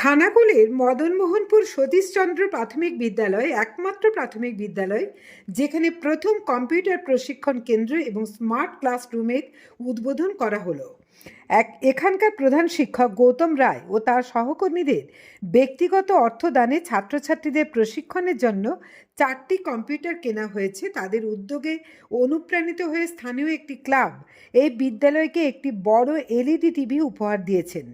খানাকুলের মদনমোহনপুর সতীশচন্দ্র প্রাথমিক বিদ্যালয় একমাত্র প্রাথমিক বিদ্যালয়, যেখানে প্রথম কম্পিউটার প্রশিক্ষণ কেন্দ্র এবং স্মার্ট ক্লাসরুমের উদ্বোধন করা হলো। এক এখানকার প্রধান শিক্ষক গৌতম রায় ও তার সহকর্মীদের ব্যক্তিগত অর্থদানে ছাত্রছাত্রীদের প্রশিক্ষণের জন্য চারটি কম্পিউটার কেনা হয়েছে। তাদের উদ্যোগে অনুপ্রাণিত হয়ে স্থানীয় একটি ক্লাব এই বিদ্যালয়কে একটি বড় এলইডি টিভি উপহার দিয়েছেন।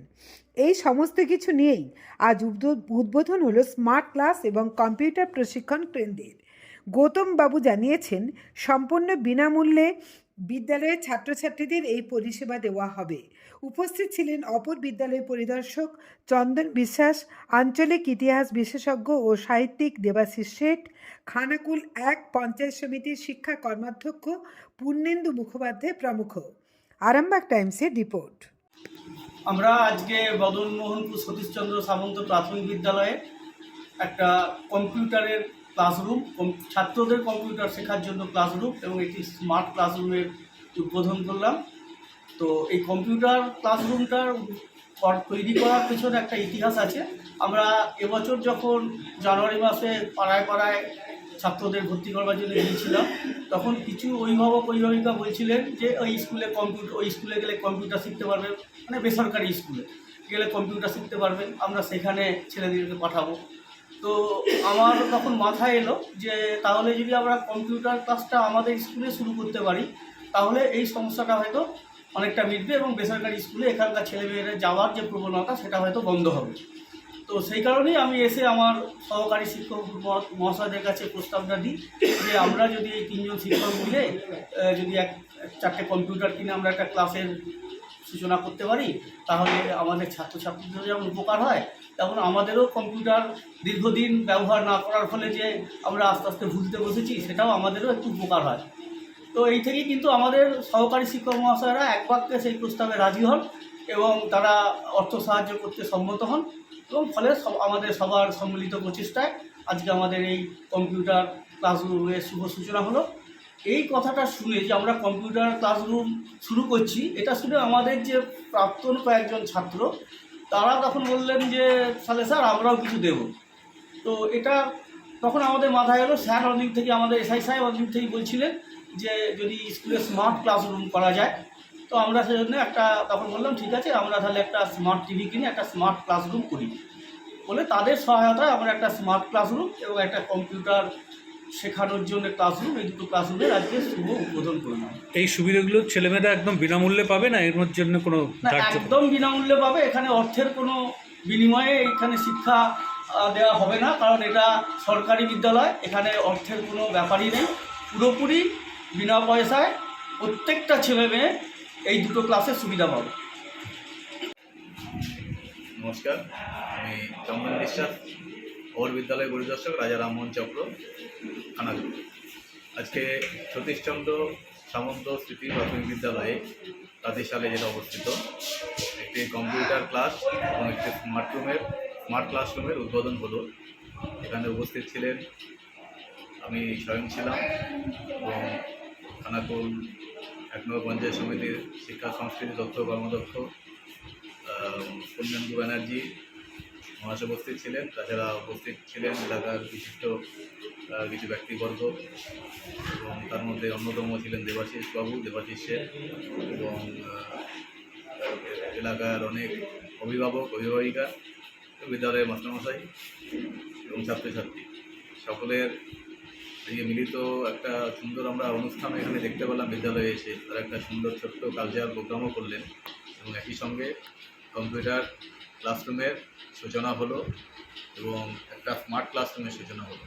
এই সমস্ত কিছু নিয়েই আজ উদ্বো- উদ্বোধন হলো স্মার্ট ক্লাস এবং কম্পিউটার প্রশিক্ষণ কেন্দ্রের। গৌতম বাবু জানিয়েছেন, সম্পূর্ণ বিনামূল্যে বিদ্যালয়ের ছাত্রছাত্রীদের এই পরিষেবা দেওয়া হবে। উপস্থিত ছিলেন অপর বিদ্যালয় পরিদর্শক চন্দন বিশ্বাস, আঞ্চলিক ইতিহাস বিশেষজ্ঞ ও সাহিত্যিক দেবাশিস শেঠ, খানাকুল এক পঞ্চায়েত সমিতির শিক্ষা কর্মাধ্যক্ষ পূর্ণেন্দু মুখোপাধ্যায় প্রমুখ। আরামবাগ টাইমসের রিপোর্ট। আমরা আজকে বদনমোহনপুর সতীশচন্দ্র সামন্ত প্রাথমিক বিদ্যালয়ে একটা কম্পিউটারের ক্লাসরুম ছাত্রদের কম্পিউটার শেখার জন্য ক্লাসরুম এবং একটি স্মার্ট ক্লাসরুমের উদ্বোধন করলাম। তো এই কম্পিউটার ক্লাসরুমটার তৈরি করার পিছনে একটা ইতিহাস আছে। আমরা এবছর যখন জানুয়ারি মাসে পাড়ায় পাড়ায় ছাত্রদের ভর্তি করবার জন্য গিয়েছিলাম, তখন কিছু অভিভাবক অভিভাবিকা বলছিলেন যে, ওই স্কুলে কম্পিউটার ওই স্কুলে গেলে কম্পিউটার শিখতে পারবে মানে বেসরকারি স্কুলে গেলে কম্পিউটার শিখতে পারবে আমরা সেখানে ছেলেদেরকে পাঠাবো। তো আমার তখন মাথায় এলো যে, তাহলে যদি আমরা কম্পিউটার ক্লাসটা আমাদের স্কুলে শুরু করতে পারি, তাহলে এই সমস্যাটা হয়তো অনেকটা মিটবে এবং বেসরকারি স্কুলে এখানকার ছেলেমেয়েরা যাওয়ার যে প্রবণতা, সেটা হয়তো বন্ধ হবে। তো সেই কারণেই আমি এসে আমার সহকারী শিক্ষক মহা- মহাশয়দের কাছে প্রস্তাবটা দিই যে আমরা যদি এই তিনজন শিক্ষক মিলে যদি এক চারটে কম্পিউটার কিনে আমরা একটা ক্লাসের সূচনা করতে পারি, তাহলে আমাদের ছাত্রছাত্রীদের যেমন উপকার হয়, তেমন আমাদেরও কম্পিউটার দীর্ঘদিন ব্যবহার না করার ফলে যে আমরা আস্তে আস্তে ভুলতে বসেছি, সেটাও আমাদেরও একটু উপকার হয়। তো এই থেকেই কিন্তু আমাদের সহকারী শিক্ষক মহাশয়রা এক বাক্যে সেই প্রস্তাবে রাজি হন এবং তারা অর্থ সাহায্য করতে সম্মত হন। এবং ফলে আমাদের সবার সম্মিলিত প্রচেষ্টায় আজকে আমাদের এই কম্পিউটার ক্লাসরুমের শুভ সূচনা হলো। এই কথাটা শুনে যে আমরা কম্পিউটার ক্লাসরুম শুরু করছি, এটা শুনে আমাদের যে প্রাক্তন কয়েকজন ছাত্র, তারা তখন বললেন যে তাহলে স্যার আমরাও কিছু দেব। তো এটা তখন আমাদের মাথায় এলো, স্যার অনেক থেকে আমাদের, এসআই সাহেব অনেক থেকেই বলছিলেন যে, যদি স্কুলে স্মার্ট ক্লাসরুম করা যায় তো আমরা সেজন্য একটা তখন বললাম ঠিক আছে আমরা তাহলে একটা স্মার্ট টিভি কিনে একটা স্মার্ট ক্লাসরুম করি। বলে তাদের সহায়তায় আমরা একটা স্মার্ট ক্লাসরুম এবং একটা কম্পিউটার শেখানোর জন্য ক্লাসরুম এই দুটো ক্লাসরুমের আজকে শুভ উদ্বোধন করলাম এই সুবিধাগুলো ছেলেমেয়েরা একদম বিনামূল্যে পাবে না? এর জন্য কোনো একদম বিনামূল্যে পাবে এখানে অর্থের কোনো বিনিময়ে এখানে শিক্ষা দেওয়া হবে না কারণ এটা সরকারি বিদ্যালয় এখানে অর্থের কোনো ব্যাপারই নেই। পুরোপুরি বিনা পয়সায় প্রত্যেকটা ছেলে মেয়ে এই দুটো ক্লাসের সুবিধা পাবে। নমস্কার, আমি চন্দন বিশ্বাস, ওর বিদ্যালয় পরিদর্শক রাজা রামমোহন চক্র খানাগুল আজকে সতীশচন্দ্র সামন্ত স্মৃতি প্রাথমিক বিদ্যালয়ে রাধেশালে যেটা অবস্থিত, একটি কম্পিউটার ক্লাস এবং একটি স্মার্ট রুমের স্মার্ট ক্লাসরুমের উদ্বোধন হলো। এখানে উপস্থিত ছিলেন, আমি স্বয়ং ছিলাম এবং খানাকুল এক নম্বর পঞ্চায়েত সমিতির শিক্ষা, সংস্কৃতি, তথ্য, কর্মদক্ষ পূর্ণেন্দু ব্যানার্জি মহাশয় উপস্থিত ছিলেন। তাছাড়া উপস্থিত ছিলেন এলাকার বিশিষ্ট কিছু ব্যক্তিবর্গ এবং তার মধ্যে অন্যতম ছিলেন দেবাশিস বাবু, দেবাশিস সেন এবং এলাকার অনেক অভিভাবক, অভিভাবিকা, বিদ্যালয়ের মাস্টারমশাই এবং ছাত্রছাত্রী। সকলের এই মিলিত একটা সুন্দর আমরা অনুষ্ঠান এখানে দেখতে পেলাম বিদ্যালয়ে এসে। তারা একটা সুন্দর ছোট্ট কালচারাল প্রোগ্রামও করলেন এবং একই সঙ্গে কম্পিউটার ক্লাসরুমের সূচনা হলো এবং একটা স্মার্ট ক্লাসরুমের সূচনা হলো।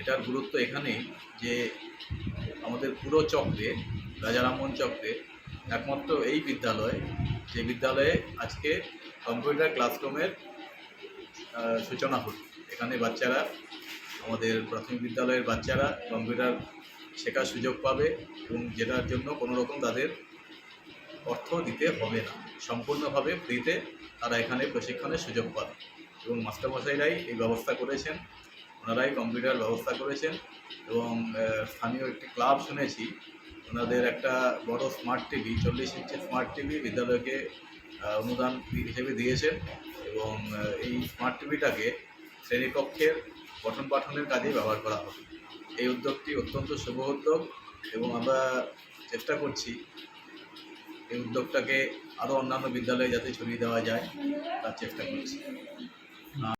এটার গুরুত্ব এখানেই যে আমাদের পুরো চক্রে, রাজারামন চক্রে একমাত্র এই বিদ্যালয়, যে বিদ্যালয়ে আজকে কম্পিউটার ক্লাসরুমের সূচনা হলো। এখানে বাচ্চারা আমাদের প্রাথমিক বিদ্যালয়ের বাচ্চারা কম্পিউটার শেখার সুযোগ পাবে এবং যেটার জন্য কোনো রকম তাদের অর্থ দিতে হবে না। সম্পূর্ণভাবে ফ্রিতে তারা এখানে প্রশিক্ষণের সুযোগ পাবে এবং মাস্টারমশাইরাই এই ব্যবস্থা করেছেন, ওনারাই কম্পিউটার ব্যবস্থা করেছেন এবং স্থানীয় একটি ক্লাব শুনেছি, ওনাদের একটা বড় স্মার্ট টিভি, চল্লিশ ইঞ্চি স্মার্ট টিভি বিদ্যালয়কে অনুদান হিসেবে দিয়েছেন এবং এবং এই স্মার্ট টিভিটাকে শ্রেণীকক্ষের পঠন পাঠনের কাজে ব্যবহার করা হবে। এই উদ্যোগটি অত্যন্ত শুভ উদ্যোগ এবং আমরা চেষ্টা করছি এই উদ্যোগটাকে আরও অন্যান্য বিদ্যালয়ে যাতে ছড়িয়ে দেওয়া যায়, তার চেষ্টা করছি।